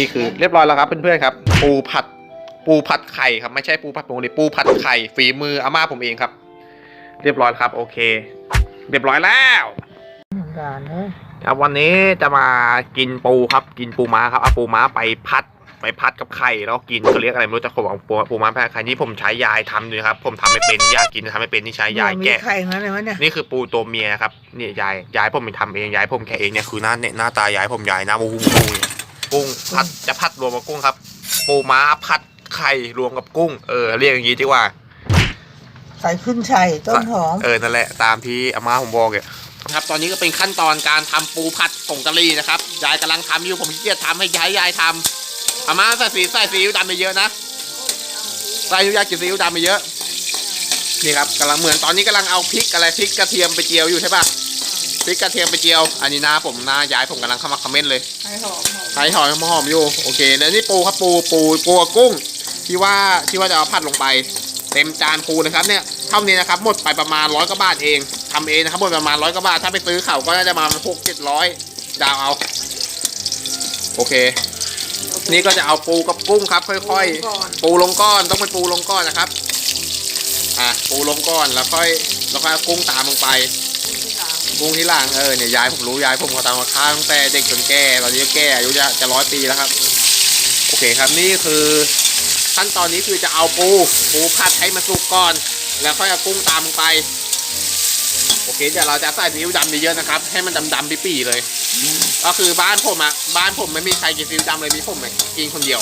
นี่คือเรียบร้อยแล้วครับเพื่อนๆครับ ปูผัดปูผัดไข่ครับไม่ใช่ปูผัดผงเลยปูผัดไข่ฝีมืออาม่าผมเองครับ เรียบร้อยครับ โอเค เรียบร้อยแล้วการเนอะครับวันนี้จะมากินปูครับ กินปูม้าครับเอาปูม้าไปพัดไปพัดกับไข่แล้วกินเขาเรียกอะไรไม่รู้จะขบอกปูปูม้าแพ้ไข่นี่ผมใช้ยายทำอยู่ครับ ผมทำไม่เป็นยายกินทำไม่เป็นนี่ใช้ยายมีแกะไข่มาเลยวะเนี่ยนี่คือปูตัวเมียครับนี่ยายยายผมเป็นทำเองยายผมแค่เองเนี่ยคือหน้าเนี่ยหน้าตายายผมยายหน้ามูมูมูเนี่ย กุ้งผัดจะผัดรวมกับกุ้งครับ ปูม้าผัดไข่รวมกับกุ้ง เออเรียกอย่างนี้ดีกว่า ใส่ขึ้นชัยต้นหอม เออนั่นแหละตามที่อาม่าผมบอกเนี่ยครับตอนนี้ก็เป็นขั้นตอนการทำปูผัดผงกะหรี่นะครับยายกำลังทำอยู่ผมขี้เกียจทำให้ยายยายทำอาม่าใส่สีใส่ซีอิ๊วดำไปเยอะนะใส่ยายกินซีอิ๊วดำไปเยอะนี่ครับกำลังเหมือนตอนนี้กำลังเอาพริกอะไรพริกกระเทียมไปเจียวอยู่ใช่ปะ พริกกระเทียมไปเจียว อันนี้หน้าผมหน้ายายผมกำลังเข้ามาคอมเมนต์เลยให้หอมหอมใช้หอยหอมอยู่โอเค แล้วนี่ปูครับปูปูปูกับกุ้ง ที่ว่าที่ว่าจะเอาผัดลงไป เต็มจานปูนะครับเนี่ยเท่านี้นะครับหมดไปประมาณร้อยกว่าบาทเองทำเองนะครับหมดประมาณร้อยกว่าบาทถ้าไปซื้อเขาก็น่าจะมาหกเจ็ดร้อยดาวเอาโอเค นี่ก็จะเอาปูกับกุ้งครับ ค่อยก่อนๆปูลงก้อนต้องเป็นปูลงก้อนนะครับ อะปูลงก้อนแล้วค่อยแล้วค่อยเอากุ้งตามลงไป กุ้งที่หลังเออเนี่ยยายผมรู้ยายผมเขาทำมาค้าตั้งแต่เด็กจนแก่ตอนนี้แก่อายุจะจะร้อยปีแล้วครับ โอเคครับนี่คือขั้นตอนนี้คือจะเอาปูปูผัดให้มันสุกก่อน แล้วค่อยเอากุ้งตามลงไป โอเคเดี๋ยวเราจะใส่ซีอิ๊วดำเยอะๆนะครับ ให้มันดำๆปีๆเลย ก็คือบ้านผมอะบ้านผมไม่มีใครกินซีอิ๊วดำเลยมีผมอะกินคนเดียว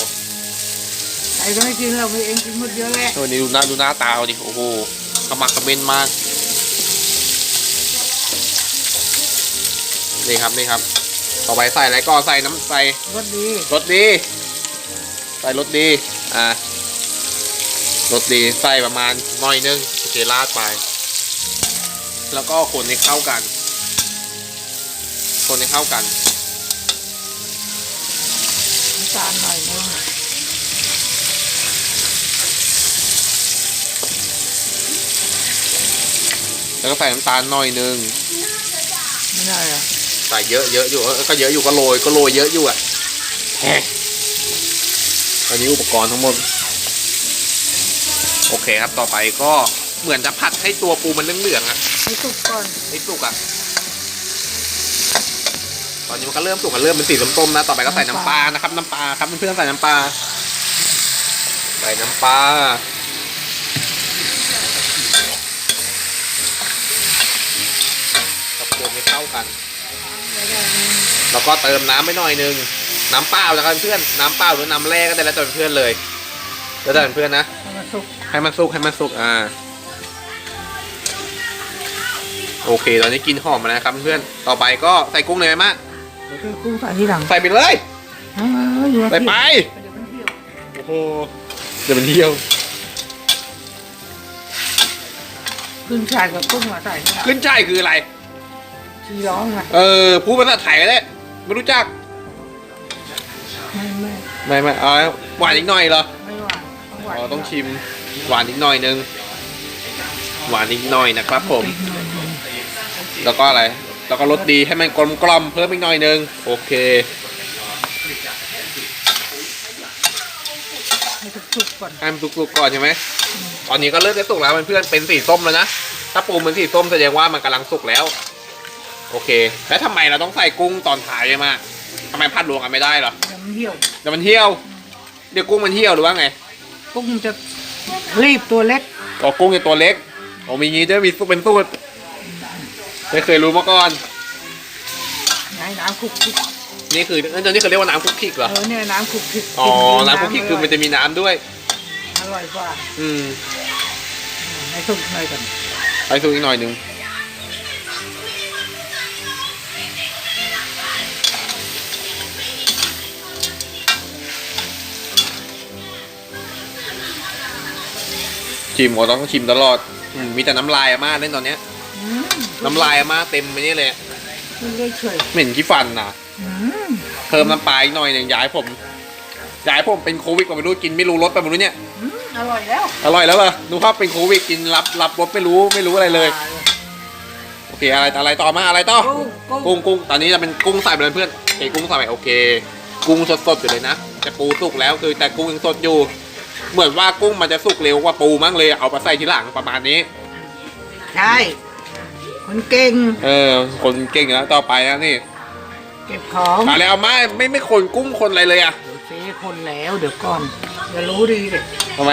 ใครก็ไม่กินเราเองกินหมดเยอะแหละโอ้นี่ดูหน้าดูหน้าตาเขาดิโอ้โหขมักเขม้นมาก นี่ครับนี่ครับ ต่อไปใส่อะไรก็ใส่น้ำใส่รสดีรสดี ใส่รสดีอ่ารสดีใส่ประมาณหน่อยนึงโอเคราดไป แล้วก็คนให้เข้ากัน คนให้เข้ากันน้ำตาลหน่อยนึงแล้วก็ใส่น้ำตาลหน่อยนึงไม่ได้เหรอ ใส่เยอะเยอะอยู่เออก็เยอะอยู่ก็โรยก็โรยเยอะอยู่อะแฮะอันนี้อุปกรณ์ทั้งหมด โอเคครับต่อไปก็เหมือนจะผัดให้ตัวปูมันเหลืองๆอะให้สุกก่อนให้สุกอะตอนนี้มันก็เริ่มสุกกันเริ่มเป็นสีส้มๆนะต่อไปก็ใส่น้ำปลานะครับน้ำปลาครับเพื่อนๆใส่น้ำปลาใส่น้ำปลากับคนให้เข้ากัน แล้วก็เติมน้ำไปหน่อยนึง น้ำเปล่านะครับเพื่อน น้ำเปล่าหรือน้ำแร่ก็ได้แล้วแต่เพื่อนเลย แล้วแต่เพื่อนนะ ให้มันสุก ให้มันสุก ให้มันสุก อ่า โอเค ตอนนี้กินหอมมาแล้วครับเพื่อน ต่อไปก็ใส่กุ้งเลยไหมมะเดี๋ยวกุ้งใส่ที่หลัง ใส่ไปเลยเอออยู่ใส่ไปเดี๋ยวมันเหี่ยวโอ้โห เดี๋ยวมันเที่ยวขึ้นชัยกับกุ้งมาใส่ที่หลังขึ้นช่ายคืออะไร ชีร้องไงเออพูดภาษาไทยก็ได้ไม่รู้จัก ไม่ไม่ไม่ไม่เอาหวานอีกหน่อยเหรอไม่หวานต้องหวานอ๋อต้องชิมหวานอีกหน่อยนึง หวานอีกหน่อยนะครับผม แล้วก็อะไร แล้วก็รสดีให้มันกลมกล่อมเพิ่มอีกหน่อยนึง โอเคให้สุกๆก่อนให้มันสุกๆก่อนใช่ไหมตอนนี้ก็เริ่มจะสุกแล้วเพื่อนๆเป็นสีส้มแล้วนะ ถ้าปูเป็นสีส้มแสดงว่ามันกำลังสุกแล้ว โอเค แล้วทำไมเราต้องใส่กุ้งตอนท้ายใช่ไหมทำไมพัดรวมกันไม่ได้เหรอเดี๋ยวมันเหี่ยวเดี๋ยวมันเที่ยว เดี๋ยวกุ้งมันเที่ยวหรือว่าไงกุ้งมันจะรีบตัวเล็กอ๋อกุ้งในตัวเล็กอ๋อมีงี้ด้วยมีสูตรเป็นสูตรไม่เคยรู้มาก่อนไหนน้ำคลุกคลิกนี่คือเออนี่เขาเรียกว่าน้ำคุกคิกเหรอ เออเนี่ยน้ำคลุกคลิกอ๋อ น้ำคุกคิกคือมันจะมีน้ำด้วย อร่อยกว่าอืมให้สุกหน่อยก่อน ไปสูตรอีกหน่อยหนึง ชิมก็ต้องชิมตลอดอืมมีแต่น้ำลายอาม่าเล่นตอนเนี้ย อืมน้ำลายอาม่าเต็มไปนี่เลยขึ้นเรื่อยเฉยเหม็นขี้ฟันนะอืมเพิ่มน้ำปลาอีกหน่อยหนึ่งย้ายผมย้ายผมเป็นโควิดก็ไม่รู้กินไม่รู้รสไปไม่รู้เนี่ย อืมอร่อยแล้วอร่อยแล้วเหรอดูภาพเป็นโควิดกินรับรับรสไม่รู้ไม่รู้อะไรเลย โอเคอะไรอะไรต่อมาอะไรต่อ กุ้งกุ้งกุ้งกุ้งตอนนี้จะเป็นกุ้งใส่ไปเลยเพื่อนโอเคกุ้งใส่ไปโอเค กุ้งสดๆอยู่เลยนะแต่ปูสุกแล้วคือแต่กุ้งยังสดอยู่ เหมือนว่ากุ้งมันจะสุกเร็วกว่าปูมั้งเลยเอามาใส่ทีหลังประมาณนี้ ใช่ คนเก่ง เออ คนเก่งแล้วต่อไปนะนี่เก็บของมาแล้วเอามาไม่ไม่คนกุ้งคนอะไรเลยอะเดี๋ยวเซ่คนแล้วเดี๋ยวก่อนจะรู้ดีเลยทำไม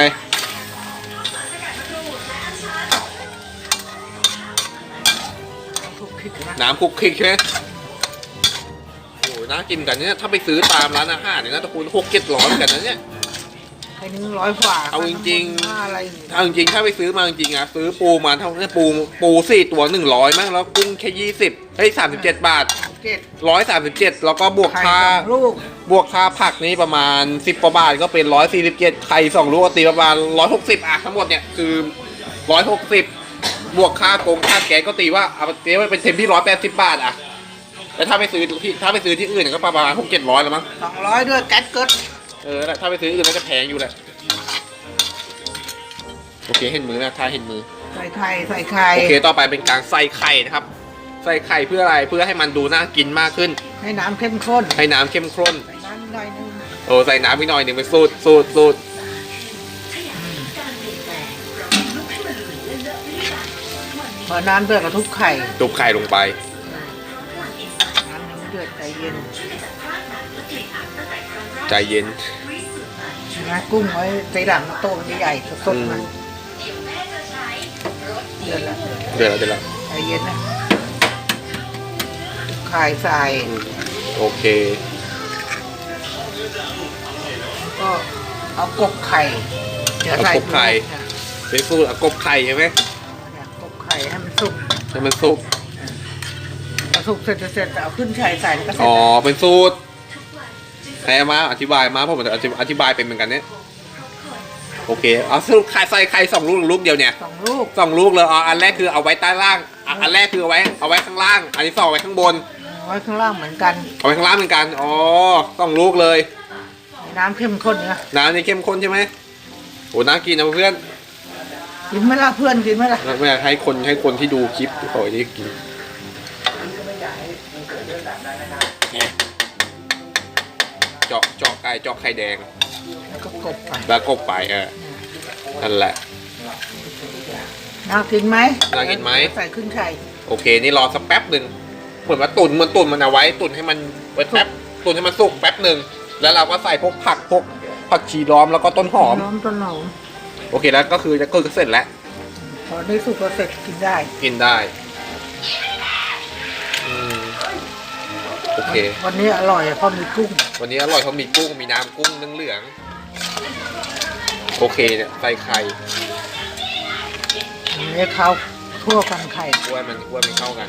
ทุกคิดนะน้ำคลุกคลิกใช่ไหมโอ้โหน่ากินกันเนี่ยถ้าไปซื้อตามร้านอาหารเนี่ยนะตะคูณหกเจ็ดร้อยกันนะเนี่ย แค่นี้ร้อยฝ่าเอาจริงๆ ค่าอะไรอย่างเงี้ยถ้าจริงๆถ้าไปซื้อมาจริงๆอะซื้อปูมาเท่านี้ปูปูสี่ตัวหนึ่งร้อยมั้งแล้วกุ้งแค่ยี่สิบเฮ้ยสามสิบเจ็ดบาทเจ็ดร้อยสามสิบเจ็ดแล้วก็บวกไข่ค่าสองลูกบวกค่าผักนี้ประมาณสิบกว่าบาทก็เป็นร้อยสี่สิบเจ็ดไข่สองลูกก็ตีประมาณร้อยหกสิบอะทั้งหมดเนี่ยคือร้อยหกสิบบวกค่ากงค่าแก๊สก็ตีว่าเอาเจ๊ไปเป็นเต็มที่ร้อยแปดสิบบาทอะแต่ถ้าไปซื้อที่ถ้าไปซื้อที่อื่นเนยก็ประมาณหกเจ็ดร้อยแล้วมั้งสองร้อยด้วยแก๊สเกิด เออถ้าไปซื้ออื่นน่าจะแพงอยู่แหละ โอเคเห็นมือนะถ้าเห็นมือ ใส่ไข่ใส่ไข่โอเคต่อไปเป็นการใส่ไข่นะครับ ใส่ไข่เพื่ออะไร เพื่อให้มันดูน่ากินมากขึ้น ให้น้ำเข้มข้นให้น้ำเข้มข้น ใส่น้ำหน่อยนึงโอ้ใส่น้ำพี่หน่อยหนึ่งเป็นสูตรสูตรสูตรพอน้ำเดือดก็ทุบไข่ ตุบไข่ลงไปน้ำยังไม่เดือดใจเย็น ใจเย็น นะกุ้งไว้ใส่หลังโตมันใหญ่ๆสดๆมันเดือดแล้วเดือดแล้วเดี๋ยวแล้วเดี๋ยวแล้วใจเย็นนะไข่ใส่อืมโอเค ก็เอากบไข่เดี๋ยวใส่เอากบไข่เนี่ยเป็นสูตรเอากบไข่ใช่ไหมเนี่ยกบไข่ให้มันสุกให้มันสุกพอสุกเสร็จเสร็จเอาขึ้นไข่ใส่แล้วก็เสร็จอ๋อเป็นสูตร ให้มาอธิบายมาผมจะอธิบายเป็นเหมือนกันเนี่ยโอเคเอาสรุปไข่ใส่ไข่สองลูกหรือลูกเดียวเนี่ยสองลูกสองลูกเลยอ๋ออันแรกคือเอาไว้ใต้ล่างอะอันแรกคือเอาไว้เอาไว้ข้างล่าง อันที่สองเอาไว้ข้างบนไว้ข้างล่างเหมือนกันเอาไว้ข้างล่างเหมือนกันอ๋อสองลูกเลย น้ำเข้มข้นนะน้ำนี่เข้มข้นใช่ไหมโอ้น่ากินนะเพื่อนกินไหมล่ะเพื่อนกินไหมล่ะไม่อยากให้คนให้คนที่ดูคลิปเขาได้กิน จาะเจาะไก่เจาะไข่แดงแล้วก็กบไปแล้วกบไปเออนั่นแหละน่ากินไหมน่ากินไหมใส่ขึ้นไข่โอเค นี่รอสักแป๊บหนึ่งเหมือนว่าตุนเหมือนตุนมันเอาไว้ ตุนให้มันไว้แป๊บตุนให้มันสุกแป๊บหนึ่งแล้วเราก็ใส่พวกผักพวกผักชีล้อมแล้วก็ต้นหอมน้อมต้นหอมโอเคแล้วก็คือจะคือเสร็จแล้วพอได้สุกก็เสร็จกินได้ กินได้อืม โอเค วันนี้อร่อยเพราะมีกุ้ง วันนี้อร่อยเพราะมีกุ้ง มีน้ำกุ้งเหลืองๆโอเคเนี่ยใส่ไข่อันนี้เขาทั่วกันไข่กล้วยมันกล้วยมันเข้ากัน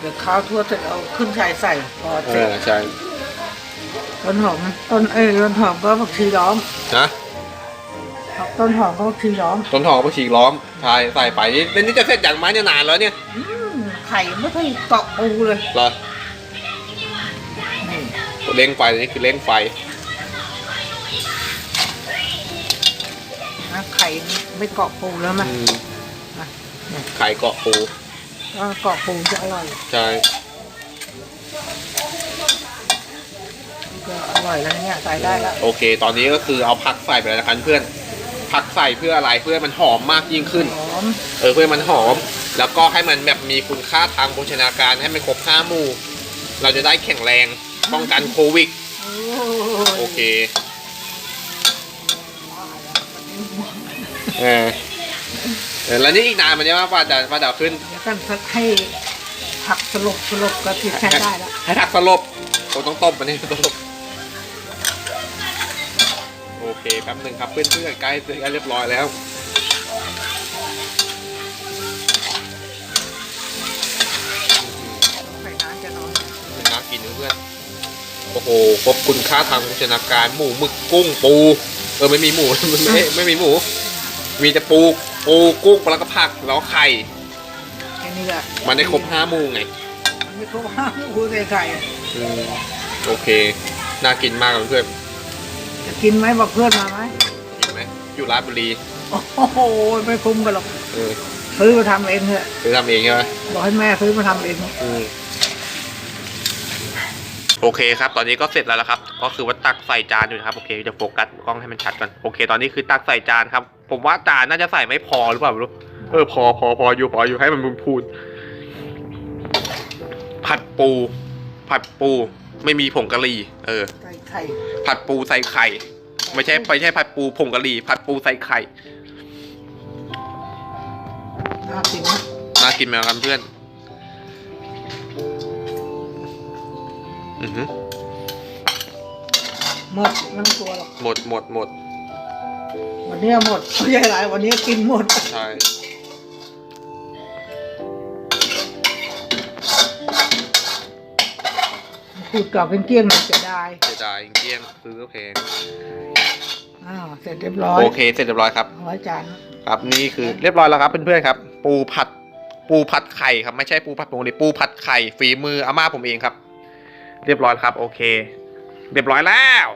เดี๋ยวข้าวทั่วเสร็จเอาขึ้นไข่ใส่พอเอเสร็จอใช่ต้นหอมต้นเอ้ยต้นหอมก็ผักชีล้อมนะ ต้นหอมก็ผักชีล้อมต้นหอมก็ฉีกล้อมใช่ใส่ไปนี่นี่จะเสร็จอย่างไม้เนี่ยนานแล้วเนี่ยอืมไข่ไม่ค่อยเกาะปูเลยเหรอนี่เร่งไฟนี่คือเร่งไฟนะไข่ไม่เกาะปูแล้วมั้ยอืมนะเนี่ยไข่เกาะปูถ้าเกาะปูจะอร่อย ใช่ก็อร่อยแล้วเนี่ยใส่ได้แล้วโอเค ตอนนี้ก็คือเอาผักใส่ไปแล้วนะครับเพื่อน ผักใส่เพื่ออะไรเพื่อให้มันหอมมากยิ่งขึ้น หอมเออเพื่อให้มันหอม แล้วก็ให้มันแบบมีคุณค่าทางโภชนาการให้มันครบห้าหมู่ เราจะได้แข็งแรงป้องกันโควิดโอ้โอเคเออเออแล้วนี่อีกนานมันจะว่าป้าจะป้าจะเอาขึ้น เดี๋ยวกันสักให้ผักสลบสลบก็ติดใช้ได้แล้วให้ผักสลบโอ้ต้องต้มมันนี่สลบโอ เคแป๊บหนึ่งครับเพื่อนเพื่อนๆใกล้ใกล้เรียบร้อยแล้วใส่น้ำจะน้อยน่ากินเพื่อนโอ้โหครบคุณค่าทางโภชนาการหมูหมึกกุ้งปูเออไม่มีหมูไม่ไม่มีหมู มีแต่ปูปูกุ้งปลากระผักแล้วก็ไข่แค่นี้แหละมันได้ครบห้าหมูไงมันไม่ครบห้าหมูใส่ไข่อืมโอเค น่ากินมากเลยเพื่อน จะกินไหมบอกเพื่อนมาไหมกินไหมอยู่ราชบุรี โอ้โหไม่คุ้มกันหรอกเออซื้อมาทำเองเถอะคือทำเองใช่ไหมบอกให้แม่ซื้อมาทำเองอืมโอเคครับ ตอนนี้ก็เสร็จแล้วละครับ ก็คือว่าตักใส่จานอยู่นะครับ โอเคจะโฟกัสกล้องให้มันชัดก่อน โอเค ตอนนี้คือตักใส่จานครับ ผมว่าจานน่าจะใส่ไม่พอหรือเปล่าไม่รู้ เออ พอพอพออยู่ พออยู่ ให้มันพูดผัดปู ผัดปู ไม่มีผงกะหรี่ เออใส่ ไข่ ผัดปูใส่ไข่ ไม่ใช่ไม่ใช่ผัดปูผงกะหรี่ผัดปูใส่ไข่น่ากินนะน่ากินไหมครับเพื่อน อือหือหมดไมันตัวหรอกหมดหมดหมดวันนี้หมดไม่ใช่หลายวันนี้กินหมด ใช่ ขูดกรอบเป็นเกลี้ยงๆหน่อยเสียดายเสียดายเกลี้ยงซื้อโอเคอ้าวเสร็จเรียบร้อยโอเคเสร็จเรียบร้อยครับเอาไว้จานครับนี่คือเรียบร้อยแล้วครับเพื่อนๆครับ ปูผัดปูผัดไข่ครับไม่ใช่ปูผัดผงกะหรี่ปูผัดไข่ฝีมืออาม่าผมเองครับ เรียบร้อยครับ โอเค เรียบร้อยแล้ว